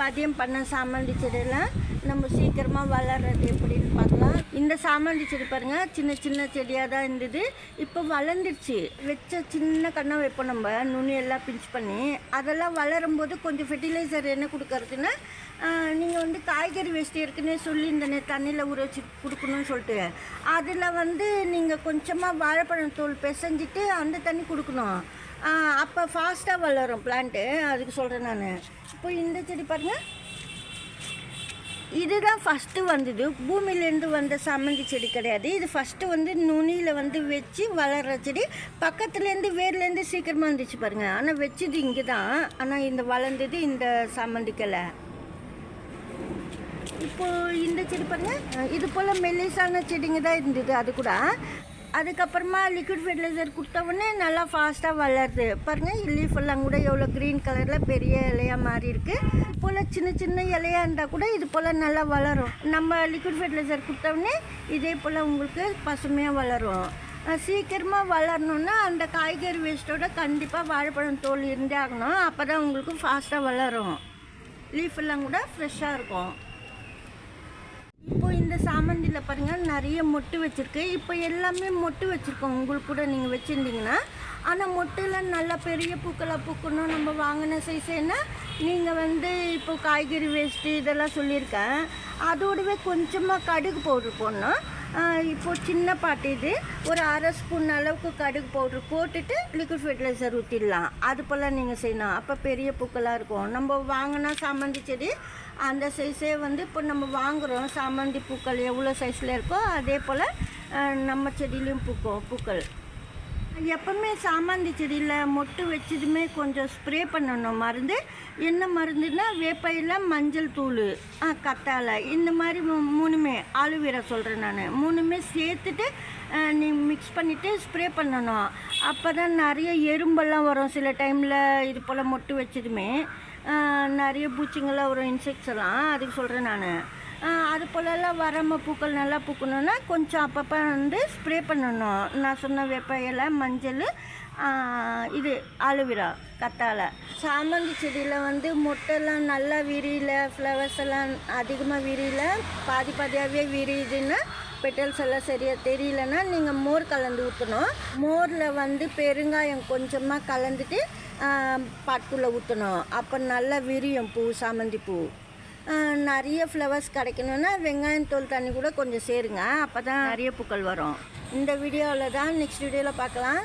பதியம் பண்ண சாமந்தி செடியெல்லாம் நம்ம சீக்கிரமாக வளர்றது எப்படின்னு பார்க்கலாம். இந்த சாமந்தி செடி பாருங்கள் சின்ன சின்ன செடியாக தான் இருந்தது. இப்போ வளர்ந்துருச்சு. வச்ச சின்ன கண்ணை வைப்போம் நம்ம நுனி எல்லாம் பிஞ்ச் பண்ணி அதெல்லாம் வளரும் போது கொஞ்சம் ஃபெர்டிலைசர் என்ன கொடுக்கறதுன்னா நீங்கள் வந்து காய்கறி வேஸ்ட் ஏற்கனவே சொல்லியிருந்தேனே தண்ணியில் ஊற வச்சு கொடுக்கணும்னு சொல்லிட்டு அதில் வந்து நீங்கள் கொஞ்சமாக வாழைப்பழம் தோல் பிசைஞ்சிட்டு அந்த தண்ணி கொடுக்கணும். அப்போ ஃபாஸ்ட்டாக வளரும் பிளான்ட்டு அதுக்கு சொல்கிறேன் நான். இப்போ இந்த செடி பாருங்கள் இதுதான் ஃபஸ்ட்டு வந்தது. பூமியிலேருந்து வந்த சம்மந்தி செடி கிடையாது. இது ஃபஸ்ட்டு வந்து நுனியில் வந்து வச்சு வளர்கிற செடி. பக்கத்துலேருந்து வேர்லேருந்து சீக்கிரமாக வந்துச்சு பாருங்கள் ஆனால் வச்சது இங்கே தான் ஆனால் இந்த வளர்ந்தது இந்த சம்மந்திக்கலை கிளை. இந்த செடி பாருங்கள் இது போல் மெல்லிசான செடிங்க தான் இருந்தது. அது கூட. அதுக்கப்புறமா லிக்விட் ஃபெர்டிலைசர் கொடுத்த உடனே நல்லா ஃபாஸ்ட்டாக வளருது. பாருங்க லீஃப் எல்லாம் கூட எவ்வளோ க்ரீன் கலரில் பெரிய இலையாக மாறி இருக்குது போல் சின்ன சின்ன இலையாக இருந்தால் கூட இது போல் நல்லா வளரும். நம்ம லிக்விட் ஃபெர்டிலைசர் கொடுத்த உடனே இதே போல் உங்களுக்கு பசுமையாக வளரும். சீக்கிரமாக வளரணுன்னா வளரணும்னா அந்த காய்கறி வேஸ்ட்டோட கண்டிப்பாக வாழைப்பழம் தோல் இருந்தே ஆகணும். அப்போ தான் உங்களுக்கு ஃபாஸ்ட்டாக வளரும். லீஃப் எல்லாம் கூட ஃப்ரெஷ்ஷாக இருக்கும். இப்போ இந்த சாமந்தியில் பாருங்கள் நிறைய மொட்டு வச்சுருக்கு. இப்போ எல்லாமே மொட்டு வச்சுருக்கோம். உங்களுக்கு கூட நீங்கள் வச்சுருந்தீங்கன்னா ஆனால் மொட்டுலாம் நல்லா பெரிய பூக்களாக பூக்கணும். நம்ம வாங்கின சைஸ்னா நீங்கள் வந்து இப்போ காய்கறி வேஸ்ட்டு இதெல்லாம் சொல்லியிருக்கேன். அதோடவே கொஞ்சமாக கடுகு பவுடர் போடணும். இப்போது இப்போ சின்ன பாட்டு இது. ஒரு அரை ஸ்பூன் அளவுக்கு கடுகு பவுட்ரு போட்டுட்டு லிக்விட் ஃபெர்டிலைசர் ஊற்றிடலாம் அது போல் நீங்கள் செய்யணும். அப்போ பெரிய பூக்களாக இருக்கும். நம்ம வாங்கினா சாமந்தி செடி அந்த சைஸே வந்து இப்போ நம்ம வாங்குகிறோம் சாமந்தி பூக்கள் எவ்வளோ சைஸில் இருக்கோ அதே போல் நம்ம செடியிலையும் பூக்கும் பூக்கள். எப்பவுமே சாமந்தி செடியில் மொட்டு வச்சதுமே கொஞ்சம் ஸ்ப்ரே பண்ணணும். மருந்து என்ன மருந்துன்னா வேப்பையில் மஞ்சள் தூள் ஆ, கத்தாழை இந்த மாதிரி மூ- மூணுமே ஆலுவீரா சொல்கிறேன் நான். மூணுமே சேர்த்துட்டு நீ மிக்ஸ் பண்ணிவிட்டு ஸ்ப்ரே பண்ணணும். அப்போ தான் நிறைய எறும்பெல்லாம் வரும். சில டைமில் இது போல் மொட்டு வச்சதுமே நிறைய பூச்சிங்கெல்லாம் வரும் இன்செக்ட்ஸ் எல்லாம். அதுக்கு சொல்கிறேன் நான். அது போலலாம் வரம பூக்கள் நல்லா பூக்கணுன்னா கொஞ்சம் அப்பப்போ வந்து ஸ்ப்ரே பண்ணணும். நான் சொன்ன வேப்ப இலை மஞ்சள் இது ஆலுவிரா கத்தாழை. சாமந்தி செடியில் வந்து மொட்டைலாம் நல்லா விரியல ஃப்ளவர்ஸ் எல்லாம் அதிகமாக விரியல பாதி பாதியாகவே விரியுதுன்னா பெட்டல்ஸ் எல்லாம் சரியாக தெரியலன்னா நீங்கள் மோர் கலந்து ஊற்றணும் மோரில் வந்து பெருங்காயம் கொஞ்சமாக கலந்துட்டு பாட்டுக்குள்ளே ஊற்றணும் அப்போ நல்லா விரியும் பூ சாமந்தி பூ. நிறைய ஃப்ளவர்ஸ் கிடைக்கணுன்னா வெங்காயம் தோல் தண்ணி கூட கொஞ்சம் சேருங்க. அப்போ தான் நிறைய பூக்கள் வரும். இந்த வீடியோவில் தான் நெக்ஸ்ட் வீடியோவில் பார்க்கலாம்.